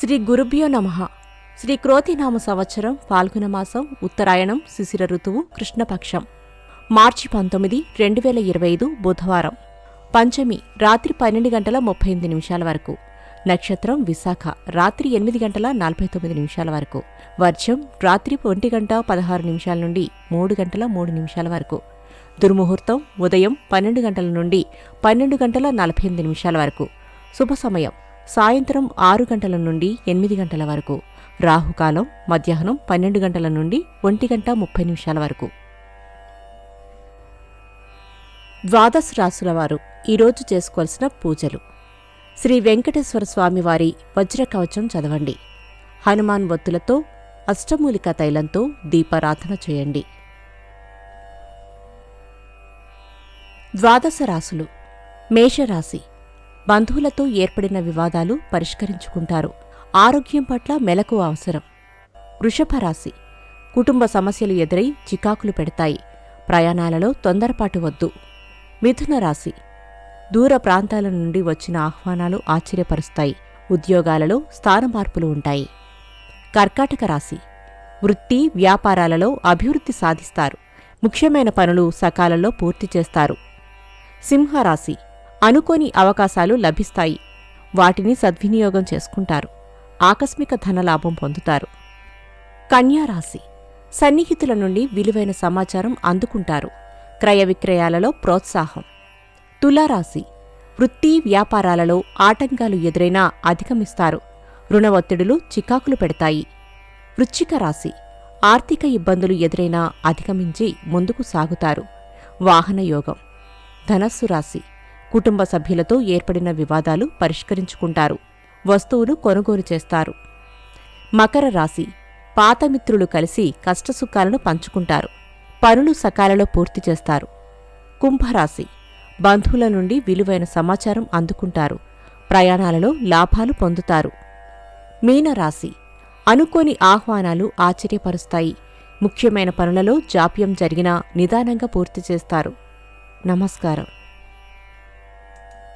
శ్రీ గురుభ్యో నమ. శ్రీ క్రోతినామ సంవత్సరం ఫాల్గుణ మాసం ఉత్తరాయణం శిశిర ఋతువు కృష్ణపక్షం. మార్చి పంతొమ్మిది రెండు వేల ఇరవై ఐదు బుధవారం. పంచమి రాత్రి పన్నెండు గంటల ముప్పై ఎనిమిది నిమిషాల వరకు. నక్షత్రం విశాఖ రాత్రి ఎనిమిది గంటల నలభై తొమ్మిది నిమిషాల వరకు. వర్షం రాత్రి ఒంటి గంట పదహారు నిమిషాల నుండి మూడు గంటల మూడు నిమిషాల వరకు. దుర్ముహూర్తం ఉదయం పన్నెండు గంటల నుండి పన్నెండు గంటల నలభై ఎనిమిది నిమిషాల వరకు. శుభ సమయం. సాయంత్రం ఆరు గంటల నుండి ఎనిమిది గంటల వరకు రాహుకాలం మధ్యాహ్నం పన్నెండు గంటల నుండి ఒంటి గంట ముప్పై నిమిషాల వరకు. ద్వాదశ రాసుల వారు ఈరోజు చేసుకోవాల్సిన పూజలు. శ్రీ వెంకటేశ్వర స్వామివారి వజ్రకవచం చదవండి. హనుమాన్ ఒత్తులతో అష్టమూలిక తైలంతో దీపారాధన చేయండి. ద్వాదశ రాసులు మేషరాశి. బంధువులతో ఏర్పడిన వివాదాలు పరిష్కరించుకుంటారు. ఆరోగ్యం పట్ల మెలకు అవసరం. వృషభరాశి కుటుంబ సమస్యలు ఎదురై చికాకులు పెడతాయి. ప్రయాణాలలో తొందరపాటు వద్దు. మిథున రాశి. దూర ప్రాంతాల నుండి వచ్చిన ఆహ్వానాలు ఆశ్చర్యపరుస్తాయి. ఉద్యోగాలలో స్థాన మార్పులు ఉంటాయి. కర్కాటక రాశి. వృత్తి వ్యాపారాలలో అభివృద్ధి సాధిస్తారు. ముఖ్యమైన పనులు సకాలంలో పూర్తి చేస్తారు. సింహరాశి. అనుకోని అవకాశాలు లభిస్తాయి. వాటిని సద్వినియోగం చేసుకుంటారు. ఆకస్మిక ధనలాభం పొందుతారు. కన్యారాశి సన్నిహితుల నుండి విలువైన సమాచారం అందుకుంటారు. క్రయ విక్రయాలలో ప్రోత్సాహం. తులారాశి. వృత్తి వ్యాపారాలలో ఆటంకాలు ఎదురైనా అధిగమిస్తారు. రుణ ఒత్తిడులు చికాకులు పెడతాయి. వృచ్చిక రాశి. ఆర్థిక ఇబ్బందులు ఎదురైనా అధిగమించి ముందుకు సాగుతారు. వాహన యోగం. ధనస్సు రాశి. కుటుంబ సభ్యులతో ఏర్పడిన వివాదాలు పరిష్కరించుకుంటారు. వస్తువులు కొనుగోలు చేస్తారు. మకర రాశి పాత మిత్రులు కలిసి కష్టసుఖాలను పంచుకుంటారు. పనులు సకాలలో పూర్తి చేస్తారు. కుంభరాశి బంధువుల నుండి విలువైన సమాచారం అందుకుంటారు. ప్రయాణాలలో లాభాలు పొందుతారు. మీనరాశి అనుకోని ఆహ్వానాలు ఆశ్చర్యపరుస్తాయి. ముఖ్యమైన పనులలో జాప్యం జరిగినా నిదానంగా పూర్తి చేస్తారు. నమస్కారం.